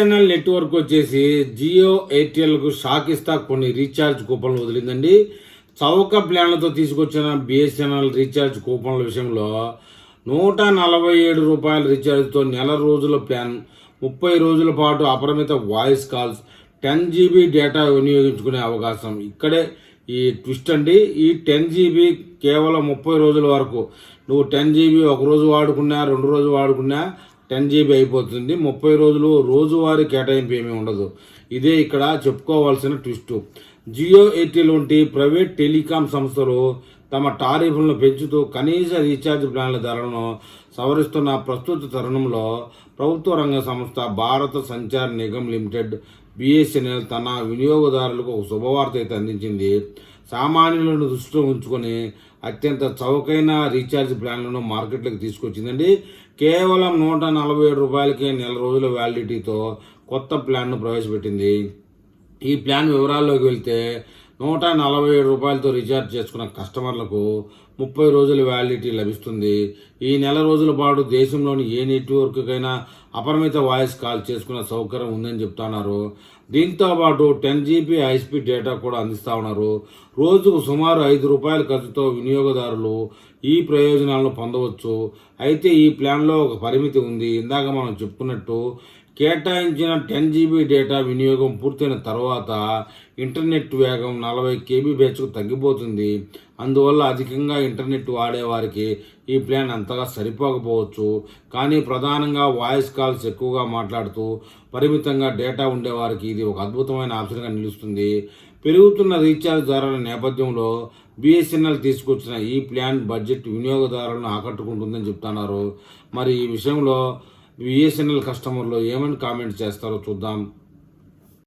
BSNL network వచ్చేసి Jio ఎయిర్టెల్కు shock ఇస్తా కొన్ని రీఛార్జ్ కూపన్లు వదిలిందండి. చౌక ప్లాన్లతో తీసుకొచ్చిన బిఎస్ఎన్ఎల్ రీఛార్జ్ కూపన్ల విషయంలో నూట నలభై ఏడు రూపాయల రీఛార్జ్తో నెల రోజుల ప్లాన్ ముప్పై రోజుల పాటు అపరిమిత voice calls ten GB data వినియోగించుకునే అవకాశం. ఇక్కడే ఈ ట్విస్ట్ అండి. ఈ టెన్ జీబీ కేవలం ముప్పై రోజుల వరకు. నువ్వు టెన్ జీబీ ఒక రోజు వాడుకున్నా రెండు రోజులు వాడుకున్నా టెన్ జీబీ అయిపోతుంది. ముప్పై రోజులు రోజువారీ కేటాయింపు ఏమీ ఉండదు. ఇదే ఇక్కడ చెప్పుకోవాల్సిన ట్విస్ట్. జియో ఎయిర్టెల్ వంటి ప్రైవేట్ టెలికాం సంస్థలు తమ టారిఫ్లను పెంచుతూ కనీస రీఛార్జ్ ప్లాన్ల ధరలను సవరిస్తున్న ప్రస్తుత తరుణంలో ప్రభుత్వ రంగ సంస్థ భారత సంచార్ నిగమ్ లిమిటెడ్ బిఎస్ఎన్ఎల్ తన వినియోగదారులకు ఒక శుభవార్త అయితే అందించింది. సామాన్యులను దృష్టిలో ఉంచుకొని అత్యంత చౌకైన రీఛార్జ్ ప్లాన్లను మార్కెట్లోకి తీసుకొచ్చిందండి. కేవలం నూట నలభై ఏడు రూపాయలకి నెల రోజుల వ్యాలిడిటీతో కొత్త ప్లాన్ను ప్రవేశపెట్టింది. ఈ ప్లాన్ వివరాల్లోకి వెళ్తే నూట నలభై ఏడు రూపాయలతో రీఛార్జ్ చేసుకున్న కస్టమర్లకు ముప్పై రోజుల వ్యాలిడిటీ లభిస్తుంది. ఈ నెల రోజుల పాటు దేశంలోని ఏ నెట్వర్క్కైనా అపరిమిత వాయిస్ కాల్ చేసుకునే సౌకర్యం ఉందని చెప్తున్నారు. దీంతో పాటు టెన్ జీబీ హైస్పీడ్ డేటా కూడా అందిస్తా ఉన్నారు. రోజుకు సుమారు ఐదు రూపాయల ఖర్చుతో వినియోగదారులు ఈ ప్రయోజనాలను పొందవచ్చు. అయితే ఈ ప్లాన్లో ఒక పరిమితి ఉంది. ఇందాక మనం చెప్పుకున్నట్టు కేటాయించిన టెన్ జీబీ డేటా వినియోగం పూర్తయిన తర్వాత ఇంటర్నెట్ వేగం నలభై కేబీ తగ్గిపోతుంది. అందువల్ల అధికంగా ఇంటర్నెట్ వాడేవారికి ఈ ప్లాన్ అంతగా సరిపోకపోవచ్చు. కానీ ప్రధానంగా వాయిస్ కాల్స్ ఎక్కువగా మాట్లాడుతూ పరిమితంగా డేటా ఉండేవారికి ఇది ఒక అద్భుతమైన ఆప్షన్గా నిలుస్తుంది. పెరుగుతున్న రీఛార్జ్ ధరల నేపథ్యంలో బిఎస్ఎన్ఎల్ తీసుకొచ్చిన ఈ ప్లాన్ బడ్జెట్ వినియోగదారులను ఆకట్టుకుంటుందని చెప్తున్నారు. మరి ఈ విషయంలో బిఎస్ఎన్ఎల్ కస్టమర్లు ఏమని కామెంట్ చేస్తారో చూద్దాం.